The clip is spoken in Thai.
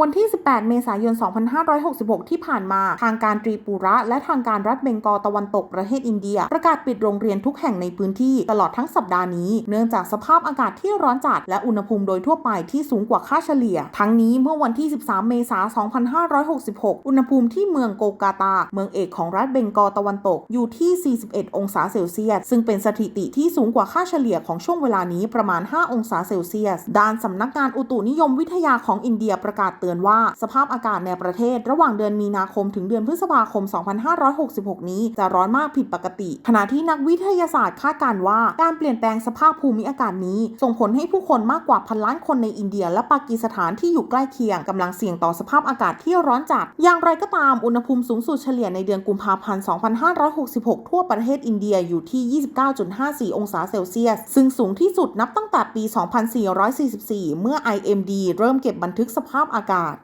วันที่ 18 เมษายน 2566 ที่ผ่านมาทางการตรีปุระ และทางการรัฐเบงกอลตะวันตกประเทศอินเดีย ประกาศปิดโรงเรียนทุกแห่งในพื้นที่ตลอดทั้งสัปดาห์นี้ เนื่องจากสภาพอากาศที่ร้อนจัด และอุณหภูมิโดยทั่วไปที่สูงกว่าค่าเฉลี่ย ทั้งนี้เมื่อวันที่ 13 เมษายน 2566 อุณหภูมิที่เมืองโกกาตา เมืองเอกของรัฐเบงกอลตะวันตกอยู่ที่ 41 องศาเซลเซียส ซึ่งเป็นสถิติที่สูงกว่าค่าเฉลี่ยของช่วงเวลานี้ประมาณ 5 องศาเซลเซียส ด้านสำนักงานอุตุนิยมวิทยาของอินเดียประกาศเตือนว่าสภาพอากาศในประเทศระหว่างเดือนมีนาคมถึงเดือนพฤษภาคม 2566 นี้จะร้อนมากผิดปกติ ขณะที่นักวิทยาศาสตร์คาดการณ์ว่าการเปลี่ยนแปลงสภาพภูมิอากาศนี้ ส่งผลให้ผู้คนมากกว่าพันล้านคนในอินเดีย และปากีสถานที่อยู่ใกล้เคียงกำลังเสี่ยงต่อสภาพอากาศที่ร้อนจัด อย่างไรก็ตามอุณหภูมิสูงสุดเฉลี่ยในเดือนกุมภาพันธ์ 2566 ทั่วประเทศอินเดียอยู่ที่ 29.54 องศาเซลเซียส ซึ่งสูงที่สุดนับตั้งแต่ปี 2444 เมื่อ IMD เริ่มเก็บบันทึกสภาพอากาศ আট